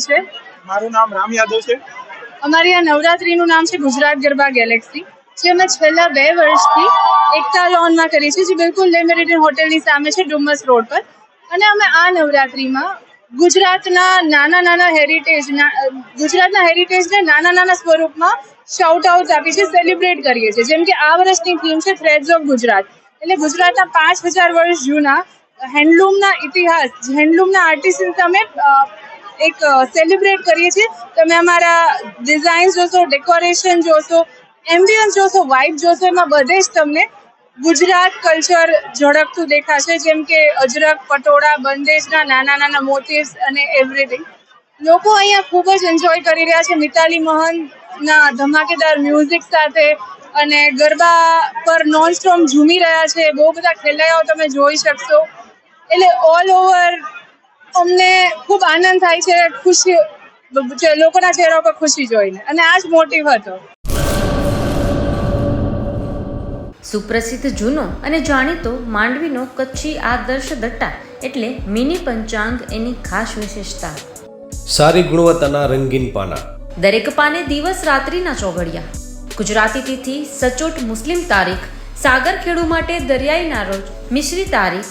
આપી છે? મારું નામ રામ યાદવ છે. અમારી આ નવરાત્રીનું નામ છે ગુજરાત ગરબા ગેલેક્સી જે અમે છેલ્લા બે વર્ષથી એકતા લોનમાં કરી છે જે બિલકુલ લે મેરિડિયન હોટેલની સામે છે ડુમસ રોડ પર. અને અમે આ નવરાત્રીમાં ગુજરાતના નાના નાના હેરિટેજ ગુજરાતના હેરિટેજને નાના નાના સ્વરૂપમાં શાઉટ આઉટ આપી છે સેલિબ્રેટ કરીએ છીએ. જેમ કે આ વર્ષની થીમ છે થ્રેડ્સ ઓફ ગુજરાત. એટલે ગુજરાતના પાંચ હજાર વર્ષ જૂના હેન્ડલૂમના ઇતિહાસ હેન્ડલૂમના આર્ટિસ્ટ અ, એક સેલિબ્રેટ કરીએ છીએ. તમે અમારા ડિઝાઇન જોશો ડેકોરેશન જોશો એમ્બિયન્સ જોશો વાઇબ જોશો, એમાં બધે જ તમને ગુજરાત કલ્ચર ઝળકતું દેખાશે. જેમ કે અજરક પટોળા, બંદેજના, નાના નાના મોટિવ્સ અને એવરીથિંગ લોકો અહીંયા ખૂબ જ એન્જોય કરી રહ્યા છે. મિતાલી મહનના ધમાકેદાર મ્યુઝિક સાથે અને ગરબા પર નોન સ્ટોમ ઝૂમી રહ્યા છે. બહુ બધા ખેલૈયાઓ તમે જોઈ શકશો. એટલે ઓલ ઓવર અમને ખૂબ આનંદ થાય છે ખુશી લોકોના ચહેરા પર ખુશી જોઈને. અને આ જ મોટિવ હતો. સુપ્રસિદ્ધ જૂનો અને જાણીતો માંડવીનો કચ્છી આદર્શ દટ્ટા એટલે મિની પંચાંગ એની ખાસ વિશેષતા. સારી ગુણવત્તાના રંગીન પાના. દરેક પાને દિવસ રાત્રિના ચોઘડિયા. ગુજરાતી તિથિ સચોટ મુસ્લિમ તારીખ સાગર ખેડુ માટે દરિયાઈના રોજ મિશ્રી તારીખ